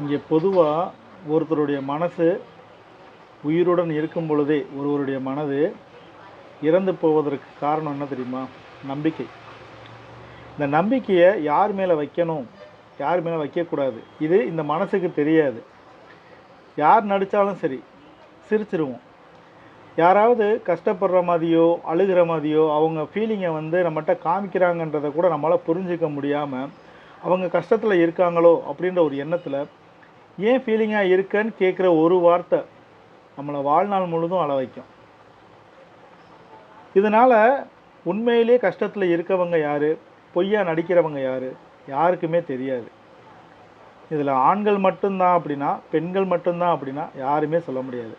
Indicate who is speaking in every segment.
Speaker 1: இங்கே பொதுவாக ஒருத்தருடைய மனசு உயிருடன் இருக்கும் பொழுதே ஒருவருடைய மனது இறந்து போவதற்கு காரணம் என்ன தெரியுமா? நம்பிக்கை. இந்த நம்பிக்கையை யார் மேலே வைக்கணும்? யார் மேலே வைக்கக்கூடாது? இது இந்த மனசுக்கு தெரியாது. யார் நடித்தாலும் சரி சிரிச்சிருவோம். யாராவது கஷ்டப்படுற மாதிரியோ அழுகிற மாதிரியோ அவங்க ஃபீலிங்கை வந்து நம்மகிட்ட காமிக்கிறாங்கன்றதை கூட நம்மளால் புரிஞ்சிக்க முடியாமல் அவங்க கஷ்டத்தில் இருக்காங்களோ அப்படின்ற ஒரு எண்ணத்தில் ஏன் ஃபீலிங்காக இருக்கேன்னு கேட்குற ஒரு வார்த்தை நம்மளை வாழ்நாள் முழுதும் அள வைக்கும். இதனால் உண்மையிலே கஷ்டத்தில் இருக்கவங்க யார்? பொய்யா நடிக்கிறவங்க யார்? யாருக்குமே தெரியாது. இதில் ஆண்கள் மட்டும்தான் அப்படின்னா பெண்கள் மட்டும்தான் அப்படின்னா யாருமே சொல்ல முடியாது.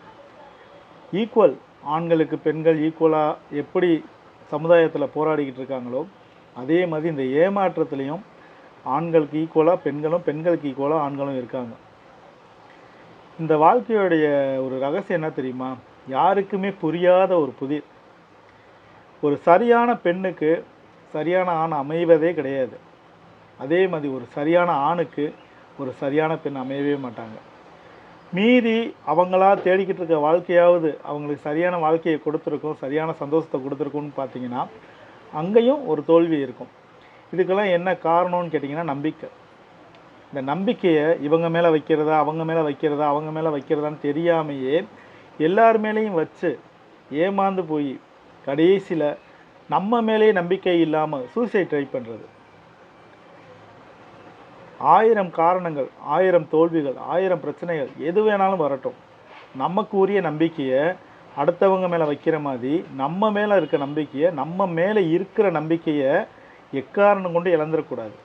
Speaker 1: ஈக்குவல் ஆண்களுக்கு பெண்கள் ஈக்குவலாக எப்படி சமுதாயத்தில் போராடிக்கிட்டு இருக்காங்களோ அதே மாதிரி இந்த ஏமாற்றத்துலேயும் ஆண்களுக்கு ஈக்குவலாக பெண்களும் பெண்களுக்கு ஈக்குவலாக ஆண்களும் இருக்காங்க. இந்த வாழ்க்கையுடைய ஒரு ரகசியம் என்ன தெரியுமா? யாருக்குமே புரியாத ஒரு புதிர். ஒரு சரியான பெண்ணுக்கு சரியான ஆண் அமைவதே கிடையாது. அதே மாதிரி ஒரு சரியான ஆணுக்கு ஒரு சரியான பெண் அமையவே மாட்டாங்க. மீறி அவங்களா தேடிக்கிட்டு இருக்க வாழ்க்கையாவது அவங்களுக்கு சரியான வாழ்க்கையை கொடுத்துருக்கும் சரியான சந்தோஷத்தை கொடுத்துருக்கும்னு பார்த்தீங்கன்னா அங்கேயும் ஒரு தோல்வி இருக்கும். இதுக்கெல்லாம் என்ன காரணம்னு கேட்டிங்கன்னா நம்பிக்கை. இந்த நம்பிக்கையை இவங்க மேலே வைக்கிறதா அவங்க மேலே வைக்கிறதா அவங்க மேலே வைக்கிறதான்னு தெரியாமையே எல்லார் மேலேயும் வச்சு ஏமாந்து போய் கடைசியில் நம்ம மேலேயே நம்பிக்கை இல்லாமல் சூசைட் ட்ரை பண்ணுறது ஆயிரம் காரணங்கள் ஆயிரம் தோல்விகள் ஆயிரம் பிரச்சனைகள் எது வேணாலும் வரட்டும். நமக்கு உரிய நம்பிக்கையை அடுத்தவங்க மேலே வைக்கிற மாதிரி நம்ம மேலே இருக்க நம்பிக்கையை நம்ம மேலே இருக்கிற நம்பிக்கையை எக்காரணம் கொண்டு இழந்துடக்கூடாது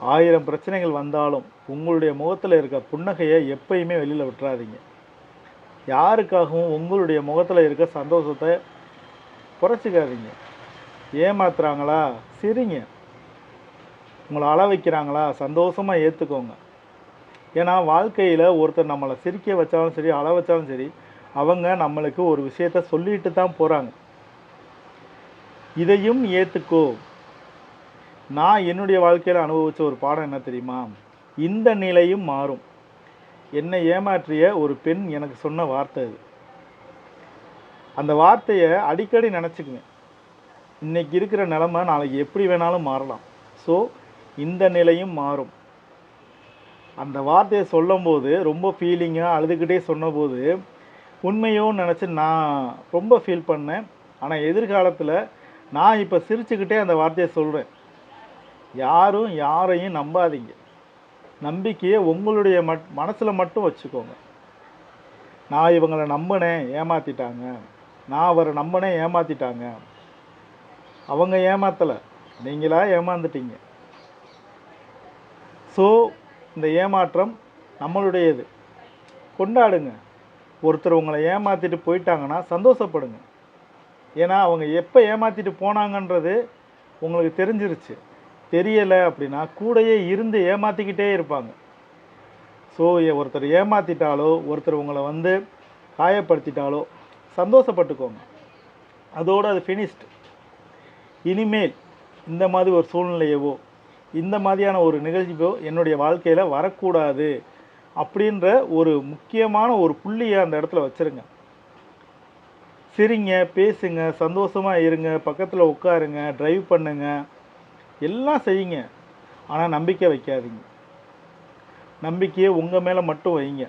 Speaker 1: ஆயிரம் பிரச்சனைகள் வந்தாலும் உங்களுடைய முகத்தில் இருக்க புன்னகையை எப்பயுமே வெளியில் விட்டுறாதீங்க. யாருக்காகவும் உங்களுடைய முகத்தில் இருக்க சந்தோஷத்தை குறைச்சிக்காதீங்க. ஏமாத்துறாங்களா? சிரிங்க. உங்களை அள வைக்கிறாங்களா? சந்தோஷமாக ஏற்றுக்கோங்க ஏன்னா வாழ்க்கையில் ஒருத்தர் நம்மளை சிரிக்க வச்சாலும் சரி அள வச்சாலும் சரி அவங்க நம்மளுக்கு ஒரு விஷயத்த சொல்லிட்டு தான் போகிறாங்க இதையும் ஏற்றுக்கோ நான் என்னுடைய வாழ்க்கையில் அனுபவித்த ஒரு பாடம் என்ன தெரியுமா? இந்த நிலையும் மாறும். என்னை ஏமாற்றிய ஒரு பெண் எனக்கு சொன்ன வார்த்தை அது. அந்த வார்த்தையை அடிக்கடி நினச்சிக்குவேன். இன்றைக்கி இருக்கிற நிலமை நாளைக்கு எப்படி வேணாலும் மாறலாம். ஸோ இந்த நிலையும் மாறும். அந்த வார்த்தையை சொல்லும்போது ரொம்ப ஃபீலிங்காக அழுதுகிட்டே சொன்னபோது உண்மையோன்னு நினச்சி நான் ரொம்ப ஃபீல் பண்ணேன். ஆனால் எதிர்காலத்தில் நான் இப்போ சிரிச்சுக்கிட்டே அந்த வார்த்தையை சொல்கிறேன் யாரும் யாரையும் நம்பாதீங்க. நம்பிக்கையை உங்களுடைய மட் மனசில் மட்டும் வச்சுக்கோங்க. நான் இவங்களை நம்பினேன் ஏமாற்றிட்டாங்க நான் அவரை நம்பினேன் ஏமாற்றிட்டாங்க அவங்க ஏமாத்தலை. நீங்களா ஏமாந்துட்டீங்க. ஸோ இந்த ஏமாற்றம் நம்மளுடையது. கொண்டாடுங்க. ஒருத்தர் உங்களை ஏமாற்றிட்டு போயிட்டாங்கன்னா சந்தோஷப்படுங்க. ஏன்னா அவங்க எப்போ ஏமாற்றிட்டு போனாங்கன்றது உங்களுக்கு தெரிஞ்சிருச்சு. தெரியலை அப்படின்னா கூடயே இருந்து ஏமாற்றிக்கிட்டே இருப்பாங்க. ஸோ ஒருத்தர் ஏமாற்றிட்டாலோ ஒருத்தர் உங்களை வந்து காயப்படுத்திட்டாலோ சந்தோஷப்பட்டுக்கோங்க. அதோடு அது ஃபினிஷ்டு இனிமேல் இந்த மாதிரி ஒரு சூழ்நிலையவோ இந்த மாதிரியான ஒரு நிகழ்ச்சியோ என்னுடைய வாழ்க்கையில் வரக்கூடாது அப்படின்ற ஒரு முக்கியமான ஒரு புள்ளியை அந்த இடத்துல வச்சுருங்க. சிரிங்க பேசுங்க சந்தோஷமாக இருங்க பக்கத்தில் உட்காருங்க ட்ரைவ் பண்ணுங்கள் எல்லாம் செய்யுங்க. ஆனால் நம்பிக்கை வைக்காதீங்க. நம்பிக்கையை உங்கள் மேலே மட்டும் வைங்க.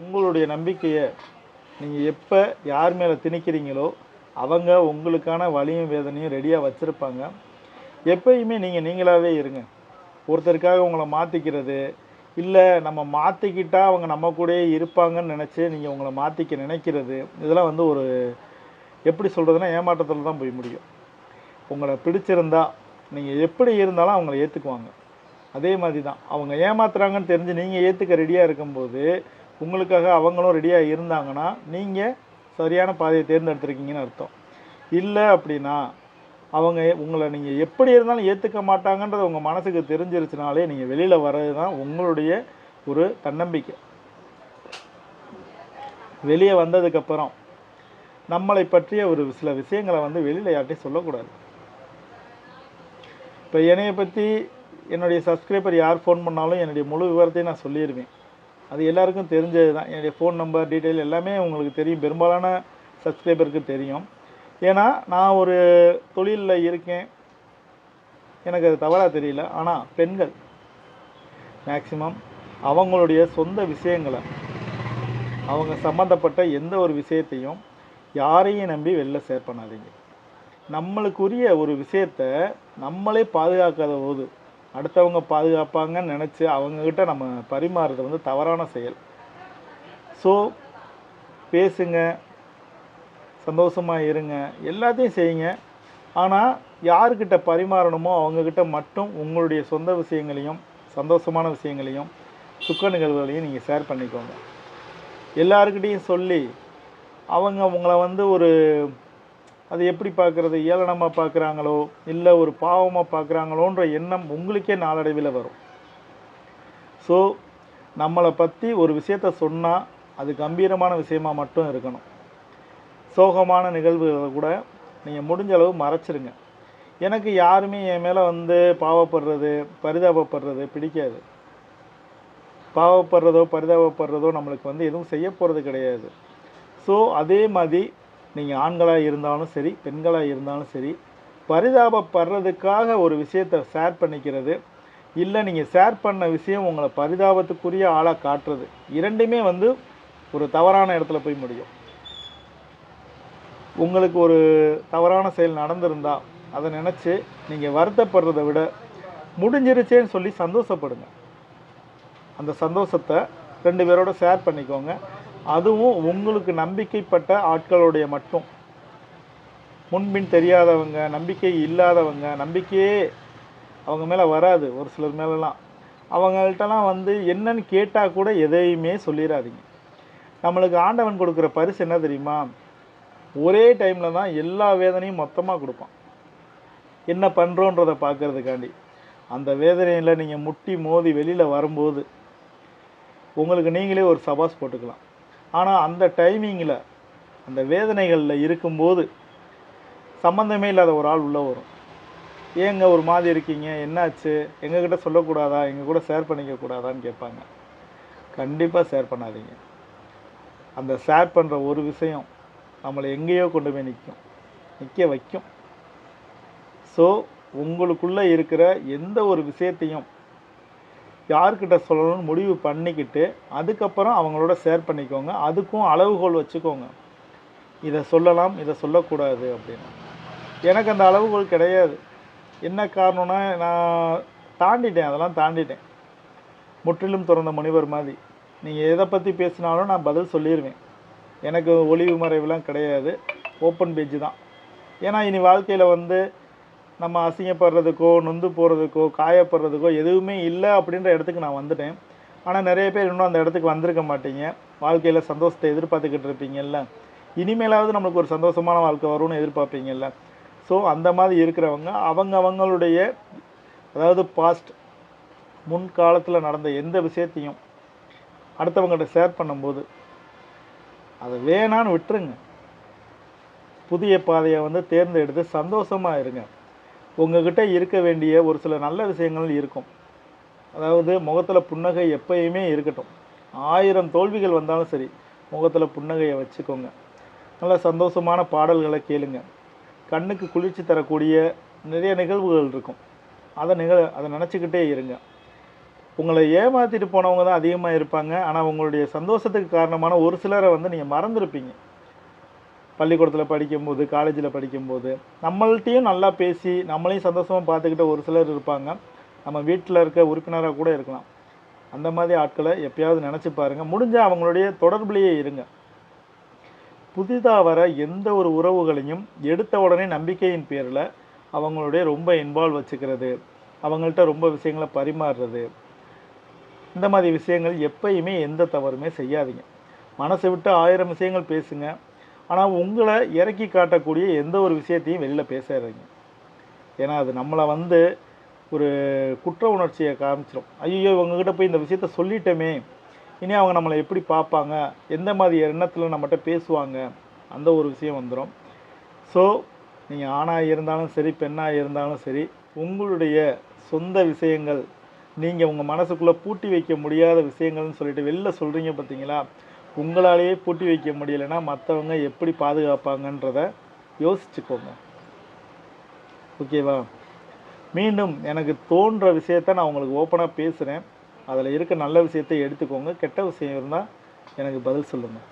Speaker 1: உங்களுடைய நம்பிக்கையை நீங்கள் எப்போ யார் மேலே திணிக்கிறீங்களோ அவங்க உங்களுக்கான வலியும் வேதனையும் ரெடியாக வச்சுருப்பாங்க. எப்பயுமே நீங்கள் நீங்களாகவே இருங்க. ஒருத்தருக்காக உங்களை மாற்றிக்கிறது இல்லை நம்ம மாற்றிக்கிட்டால் அவங்க நம்ம கூடயே இருப்பாங்கன்னு நினச்சி நீங்கள் உங்களை மாற்றிக்க நினைக்கிறது இதெல்லாம் வந்து ஒரு எப்படி சொல்கிறதுனா ஏமாற்றத்தில் தான் போய் முடியும். உங்களை பிடிச்சிருந்தா நீங்கள் எப்படி இருந்தாலும் அவங்கள ஏற்றுக்குவாங்க அதே மாதிரி தான் அவங்க ஏமாத்துறாங்கன்னு தெரிஞ்சு நீங்கள் ஏற்றுக்க ரெடியாக இருக்கும்போது உங்களுக்காக அவங்களும் ரெடியாக இருந்தாங்கன்னா நீங்கள் சரியான பாதையை தேர்ந்தெடுத்துருக்கீங்கன்னு அர்த்தம். இல்லை அப்படின்னா அவங்க உங்களை நீங்கள் எப்படி இருந்தாலும் ஏற்றுக்க மாட்டாங்கன்றது உங்கள் மனசுக்கு தெரிஞ்சிருச்சுனாலே நீங்கள் வெளியில் வர்றது தான் உங்களுடைய ஒரு தன்னம்பிக்கை. வெளியே வந்ததுக்கப்புறம் நம்மளை பற்றிய ஒரு சில விஷயங்களை வந்து வெளியில் யார்ட்டையும் சொல்லக்கூடாது. இப்போ என்னையை பற்றி என்னுடைய சப்ஸ்கிரைபர் யார் ஃபோன் பண்ணாலும் என்னுடைய முழு விவரத்தையும் நான் சொல்லிடுவேன் அது எல்லாருக்கும் தெரிஞ்சது தான் என்னுடைய ஃபோன் நம்பர் டீட்டெயில் எல்லாமே உங்களுக்கு தெரியும். பெரும்பாலான சப்ஸ்கிரைபருக்கு தெரியும். ஏன்னா நான் ஒரு தொழிலில் இருக்கேன். எனக்கு அது தவறாக தெரியல. ஆனால் பெண்கள் மேக்சிமம் அவங்களுடைய சொந்த விஷயங்களை அவங்க சம்மந்தப்பட்ட எந்த ஒரு விஷயத்தையும் யாரையும் நம்பி வெளில ஷேர் பண்ணாதீங்க. நம்மளுக்குரிய ஒரு விஷயத்த நம்மளே பாதுகாக்காத போது அடுத்தவங்க பாதுகாப்பாங்கன்னு நினச்சி அவங்கக்கிட்ட நம்ம பரிமாறுறது வந்து தவறான செயல். ஸோ பேசுங்க சந்தோஷமாக இருங்க எல்லாத்தையும் செய்யுங்க. ஆனால் யாருக்கிட்ட பரிமாறணுமோ அவங்கக்கிட்ட மட்டும் உங்களுடைய சொந்த விஷயங்களையும் சந்தோஷமான விஷயங்களையும் சுக்க நிகழ்வுகளையும் நீங்கள் ஷேர் பண்ணிக்கோங்க. எல்லாருக்கிட்டேயும் சொல்லி அவங்க உங்களை வந்து ஒரு அது எப்படி பார்க்குறது? ஏளனமாக பார்க்குறாங்களோ இல்லை ஒரு பாவமாக பார்க்குறாங்களோன்ற எண்ணம் உங்களுக்கே நாளடைவில் வரும். ஸோ நம்மளை பற்றி ஒரு விஷயத்த சொன்னால் அது கம்பீரமான விஷயமாக மட்டும் இருக்கணும். சோகமான நிகழ்வுகளை கூட நீங்கள் முடிஞ்ச அளவு மறைச்சிருங்க. எனக்கு யாருமே என் மேலே வந்து பாவப்படுறது பரிதாபப்படுறது பிடிக்காது. பாவப்படுறதோ பரிதாபப்படுறதோ நம்மளுக்கு வந்து எதுவும் செய்ய போகிறது கிடையாது. ஸோ அதே மாதிரி நீங்கள் ஆண்களாக இருந்தாலும் சரி பெண்களாக இருந்தாலும் சரி பரிதாபப்படுறதுக்காக ஒரு விஷயத்தை ஷேர் பண்ணிக்கிறது. இல்லை நீங்கள் ஷேர் பண்ண விஷயம் உங்களை பரிதாபத்துக்குரிய ஆளாக காட்டுறது. இரண்டுமே வந்து ஒரு தவறான இடத்துல போய் முடியும். உங்களுக்கு ஒரு தவறான செயல் நடந்திருந்தா அதை நினச்சி நீங்கள் வருத்தப்படுறதை விட முடிஞ்சிருச்சேன்னு சொல்லி சந்தோஷப்படுங்க. அந்த சந்தோஷத்தை ரெண்டு பேரோட ஷேர் பண்ணிக்கோங்க. அதுவும் உங்களுக்கு நம்பிக்கைப்பட்ட ஆட்களுடைய மட்டும். முன்பின் தெரியாதவங்க நம்பிக்கை இல்லாதவங்க நம்பிக்கையே அவங்க மேலே வராது ஒரு சிலர் மேலெலாம். அவங்கள்ட்டலாம் வந்து என்னன்னு கேட்டால் கூட எதையுமே சொல்லிடாதீங்க நம்மளுக்கு ஆண்டவன் கொடுக்குற பரிசு என்ன தெரியுமா? ஒரே டைமில் தான் எல்லா வேதனையும் மொத்தமாக கொடுப்பான். என்ன பண்ணுறோன்றதை பார்க்கறதுக்காண்டி அந்த வேதனையில் நீங்கள் முட்டி மோதி வெளியில் வரும்போது உங்களுக்கு நீங்களே ஒரு சபாஸ் போட்டுக்கலாம். ஆனால் அந்த டைமிங்கில் அந்த வேதனைகளில் இருக்கும்போது சம்மந்தமே இல்லாத ஒரு ஆள் உள்ளே வரும். ஏங்க ஒரு மாதிரி இருக்கீங்க? என்னாச்சு? எங்ககிட்ட சொல்லக்கூடாதா? எங்கள் கூட ஷேர் பண்ணிக்க கூடாதான்னு கேட்பாங்க. கண்டிப்பாக ஷேர் பண்ணாதீங்க. அந்த ஷேர் பண்ணுற ஒரு விஷயம் நம்மளை எங்கேயோ கொண்டு போய் நிற்கும். நிற்க வைக்கும். ஸோ உங்களுக்குள்ளே இருக்கிற எந்த ஒரு விஷயத்தையும் யார்கிட்ட சொல்லணும்னு முடிவு பண்ணிக்கிட்டு அதுக்கப்புறம் அவங்களோட ஷேர் பண்ணிக்கோங்க. அதுக்கும் அளவுகோல் வச்சுக்கோங்க. இதை சொல்லலாம் இதை சொல்லக்கூடாது அப்படின்னு. எனக்கு அந்த அளவுகோல் கிடையாது. என்ன காரணம்னா நான் தாண்டிட்டேன் அதெல்லாம் தாண்டிட்டேன். முற்றிலும் திறந்த முனிவர் மாதிரி. நீங்கள் எதை பற்றி பேசினாலும் நான் பதில் சொல்லிடுவேன் எனக்கு ஒளிவு மறைவுலாம் கிடையாது. ஓப்பன் பேஜ் தான். ஏன்னா இனி வாழ்க்கையில் வந்து நம்ம அசிங்கப்படுறதுக்கோ நொந்து போகிறதுக்கோ காயப்படுறதுக்கோ எதுவுமே இல்லை அப்படின்ற இடத்துக்கு நான் வந்துட்டேன். ஆனால் நிறைய பேர் இன்னும் அந்த இடத்துக்கு வந்திருக்க மாட்டீங்க. வாழ்க்கையில் சந்தோஷத்தை எதிர்பார்த்துக்கிட்டு இருப்பீங்கல்ல. இனிமேலாவது நம்மளுக்கு ஒரு சந்தோஷமான வாழ்க்கை வரும்னு எதிர்பார்ப்பீங்கல்ல. ஸோ அந்த மாதிரி இருக்கிறவங்க அவங்க அவங்களுடைய அதாவது பாஸ்ட் முன்காலத்தில் நடந்த எந்த விஷயத்தையும் அடுத்தவங்கள்ட்ட ஷேர் பண்ணும்போது அதை வேணான்னு விட்டுருங்க. புதிய பாதையை வந்து தேர்ந்தெடுத்து சந்தோஷமாக இருங்க. உங்ககிட்ட இருக்க வேண்டிய ஒரு சில நல்ல விஷயங்கள் இருக்கும். அதாவது முகத்தில் புன்னகை எப்பயுமே இருக்கட்டும். ஆயிரம் தோல்விகள் வந்தாலும் சரி முகத்தில் புன்னகையை வச்சுக்கோங்க. நல்ல சந்தோஷமான பாடல்களை கேளுங்க. கண்ணுக்கு குளிர்ச்சி தரக்கூடிய நிறைய நிகழ்வுகள் இருக்கும். அதை நிகழ அதை நினச்சிக்கிட்டே இருங்க. உங்களை ஏமாற்றிட்டு போனவங்க தான் அதிகமாக இருப்பாங்க. ஆனால் உங்களுடைய சந்தோஷத்துக்கு காரணமான ஒரு சிலரை வந்து நீங்கள் மறந்துருப்பீங்க. பள்ளிக்கூடத்தில் படிக்கும்போது காலேஜில் படிக்கும்போது நம்மள்ட்டையும் நல்லா பேசி நம்மளையும் சந்தோஷமாக பார்த்துக்கிட்ட ஒரு சிலர் இருப்பாங்க. நம்ம வீட்டில் இருக்க உறுப்பினராக கூட இருக்கலாம். அந்த மாதிரி ஆட்களை எப்பயாவது நினச்சி பாருங்கள் முடிஞ்சால் அவங்களுடைய தொடர்புலேயே இருங்க. புதிதாக வர எந்த ஒரு உறவுகளையும் எடுத்த உடனே நம்பிக்கையின் பேரில் அவங்களுடைய ரொம்ப இன்வால்வ் வச்சுக்கிறது அவங்கள்ட்ட ரொம்ப விஷயங்களை பரிமாறுறது இந்த மாதிரி விஷயங்கள் எப்பயுமே எந்த தவறுமே செய்யாதீங்க. மனசை விட்டு ஆயிரம் விஷயங்கள் பேசுங்க. ஆனால் உங்களை இறக்கி காட்டக்கூடிய எந்த ஒரு விஷயத்தையும் வெளியில் பேசாதீங்க. ஏன்னா அது நம்மளை வந்து ஒரு குற்ற உணர்ச்சியை காமிச்சிடும் ஐயோ இவங்ககிட்ட போய் இந்த விஷயத்த சொல்லிட்டோமே. இனி அவங்க நம்மளை எப்படி பார்ப்பாங்க? எந்த மாதிரி எண்ணத்தில் நம்மகிட்ட பேசுவாங்க? அந்த ஒரு விஷயம் வந்துடும் ஸோ நீங்கள் ஆணாக இருந்தாலும் சரி பெண்ணாக இருந்தாலும் சரி உங்களுடைய சொந்த விஷயங்கள் நீங்கள் உங்கள் மனசுக்குள்ளே பூட்டி வைக்க முடியாத விஷயங்கள்னு சொல்லிட்டு வெளில சொல்கிறீங்க பார்த்தீங்களா உங்களாலேயே பூட்டி வைக்க முடியலைன்னா மற்றவங்க எப்படி பாதுகாப்பாங்கன்றத யோசிச்சுக்கோங்க. ஓகேவா? மீண்டும் எனக்கு தோன்ற விஷயத்த நான் உங்களுக்கு ஓப்பனாக பேசுகிறேன் அதில் இருக்க நல்ல விஷயத்தை எடுத்துக்கோங்க. கெட்ட விஷயம் இருந்தால் எனக்கு பதில் சொல்லுங்கள்